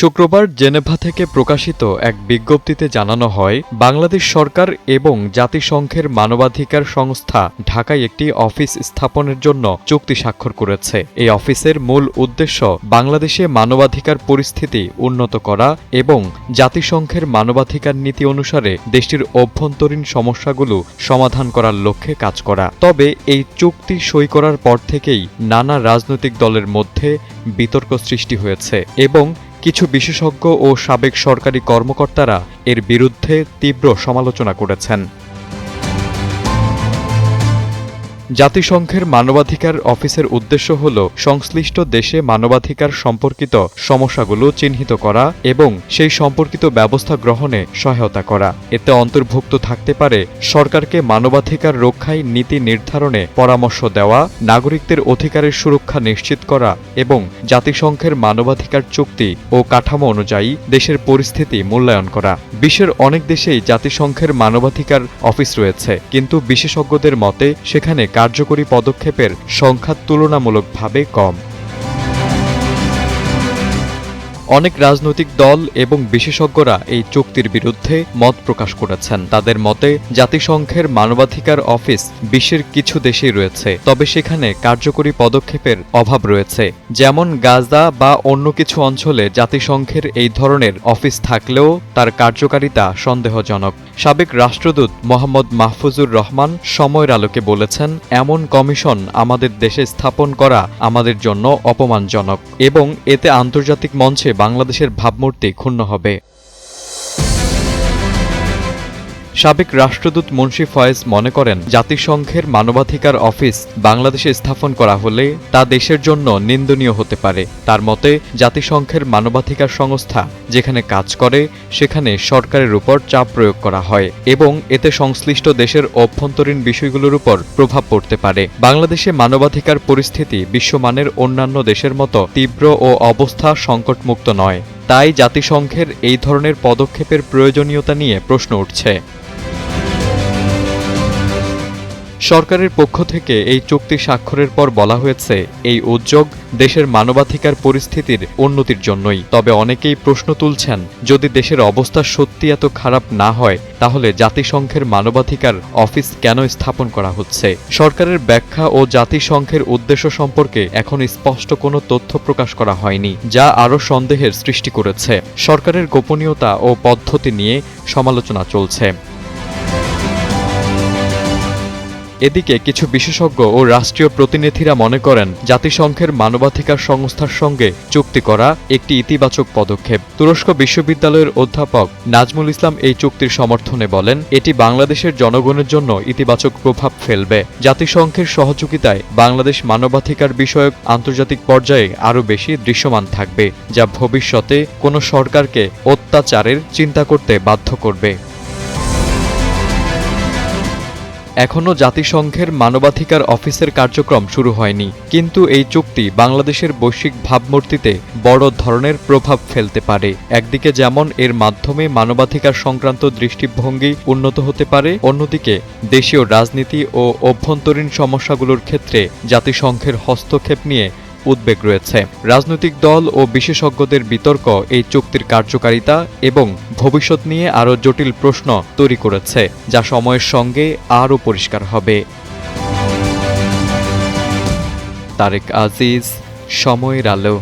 শুক্রবার জেনেভা থেকে প্রকাশিত এক বিজ্ঞপ্তিতে জানানো হয়, বাংলাদেশ সরকার এবং জাতিসংঘের মানবাধিকার সংস্থা ঢাকায় একটি অফিস স্থাপনের জন্য চুক্তি স্বাক্ষর করেছে। এই অফিসের মূল উদ্দেশ্য বাংলাদেশে মানবাধিকার পরিস্থিতি উন্নত করা এবং জাতিসংঘের মানবাধিকার নীতি অনুসারে দেশটির অভ্যন্তরীণ সমস্যাগুলো সমাধান করার লক্ষ্যে কাজ করা। তবে এই চুক্তি সই করার পর থেকেই নানা রাজনৈতিক দলের মধ্যে বিতর্ক সৃষ্টি হয়েছে এবং কিছু বিশেষজ্ঞ ও সাবেক সরকারি কর্মকর্তারা এর বিরুদ্ধে তীব্র সমালোচনা করেছেন। জাতিসংঘের মানবাধিকার অফিসের উদ্দেশ্য হল সংশ্লিষ্ট দেশে মানবাধিকার সম্পর্কিত সমস্যাগুলো চিহ্নিত করা এবং সেই সম্পর্কিত ব্যবস্থা গ্রহণে সহায়তা করা। এতে অন্তর্ভুক্ত থাকতে পারে সরকারকে মানবাধিকার রক্ষায় নীতি নির্ধারণে পরামর্শ দেওয়া, নাগরিকদের অধিকারের সুরক্ষা নিশ্চিত করা এবং জাতিসংঘের মানবাধিকার চুক্তি ও কাঠামো অনুযায়ী দেশের পরিস্থিতি মূল্যায়ন করা। বিশ্বের অনেক দেশেই জাতিসংঘের মানবাধিকার অফিস রয়েছে, কিন্তু বিশেষজ্ঞদের মতে সেখানে কার্যকরী পদক্ষেপের সংখ্যা তুলনামূলকভাবে কম। অনেক রাজনৈতিক দল এবং বিশেষজ্ঞরা এই চুক্তির বিরুদ্ধে মত প্রকাশ করেছেন। তাদের মতে, জাতিসংঘের মানবাধিকার অফিস বিশ্বের কিছু দেশেই রয়েছে, তবে সেখানে কার্যকরী পদক্ষেপের অভাব রয়েছে। যেমন গাজা বা অন্য কিছু অঞ্চলে জাতিসংঘের এই ধরনের অফিস থাকলেও তার কার্যকারিতা সন্দেহজনক। সাবেক রাষ্ট্রদূত মোহাম্মদ মাহফুজুর রহমান সময়ের আলোকে বলেছেন, এমন কমিশন আমাদের দেশে স্থাপন করা আমাদের জন্য অপমানজনক এবং এতে আন্তর্জাতিক মঞ্চে বাংলাদেশের ভাবমূর্তি ক্ষুণ্ণ হবে। সাবেক রাষ্ট্রদূত মুন্সি ফয়েজ মনে করেন, জাতিসংঘের মানবাধিকার অফিস বাংলাদেশে স্থাপন করা হলে তা দেশের জন্য নিন্দনীয় হতে পারে। তার মতে, জাতিসংঘের মানবাধিকার সংস্থা যেখানে কাজ করে, সেখানে সরকারের উপর চাপ প্রয়োগ করা হয় এবং এতে সংশ্লিষ্ট দেশের অভ্যন্তরীণ বিষয়গুলোর উপর প্রভাব পড়তে পারে। বাংলাদেশে মানবাধিকার পরিস্থিতি বিশ্বমানের অন্যান্য দেশের মতো তীব্র ও অবস্থা সংকটমুক্ত নয়। তাই জাতিসংঘের এই ধরনের পদক্ষেপের প্রয়োজনীয়তা নিয়ে প্রশ্ন উঠছে। সরকারের পক্ষ থেকে এই চুক্তি স্বাক্ষরের পর বলা হয়েছে, এই উদ্যোগ দেশের মানবাধিকার পরিস্থিতির উন্নতির জন্যই। তবে অনেকেই প্রশ্ন তুলছেন, যদি দেশের অবস্থা সত্যি এত খারাপ না হয়, তাহলে জাতিসংঘের মানবাধিকার অফিস কেন স্থাপন করা হচ্ছে? সরকারের ব্যাখ্যা ও জাতিসংঘের উদ্দেশ্য সম্পর্কে এখন স্পষ্ট কোনো তথ্য প্রকাশ করা হয়নি, যা আরও সন্দেহের সৃষ্টি করেছে। সরকারের গোপনীয়তা ও পদ্ধতি নিয়ে সমালোচনা চলছে। এদিকে কিছু বিশেষজ্ঞ ও রাষ্ট্রীয় প্রতিনিধিরা মনে করেন জাতিসংঘের মানবাধিকার সংস্থার সঙ্গে চুক্তি করা একটি ইতিবাচক পদক্ষেপ। তুরস্ক বিশ্ববিদ্যালয়ের অধ্যাপক নাজমুল ইসলাম এই চুক্তির সমর্থনে বলেন, এটি বাংলাদেশের জনগণের জন্য ইতিবাচক প্রভাব ফেলবে। জাতিসংঘের সহযোগিতায় বাংলাদেশ মানবাধিকার বিষয়ক আন্তর্জাতিক পর্যায়ে আরও বেশি দৃশ্যমান থাকবে, যা ভবিষ্যতে কোনো সরকারকে অত্যাচারের চিন্তা করতে বাধ্য করবে। এখনও জাতিসংঘের মানবাধিকার অফিসের কার্যক্রম শুরু হয়নি। কিন্তু এই চুক্তি বাংলাদেশের বৈশ্বিক ভাবমূর্তিতে বড় ধরনের প্রভাব ফেলতে পারে। একদিকে যেমন এর মাধ্যমে মানবাধিকার সংক্রান্ত দৃষ্টিভঙ্গি উন্নত হতে পারে, অন্যদিকে দেশীয় রাজনীতি ও অভ্যন্তরীণ সমস্যাগুলোর ক্ষেত্রে জাতিসংঘের হস্তক্ষেপ নিয়ে উদ্বেগ রয়েছে। রাজনৈতিক দল ও বিশেষজ্ঞদের বিতর্ক, এই চুক্তির কার্যকারিতা এবং ভবিষ্যৎ নিয়ে আরও জটিল প্রশ্ন তৈরি করেছে, যা সময়ের সঙ্গে আরও পরিষ্কার হবে। তারেক আজিজ, সময়ের আলো।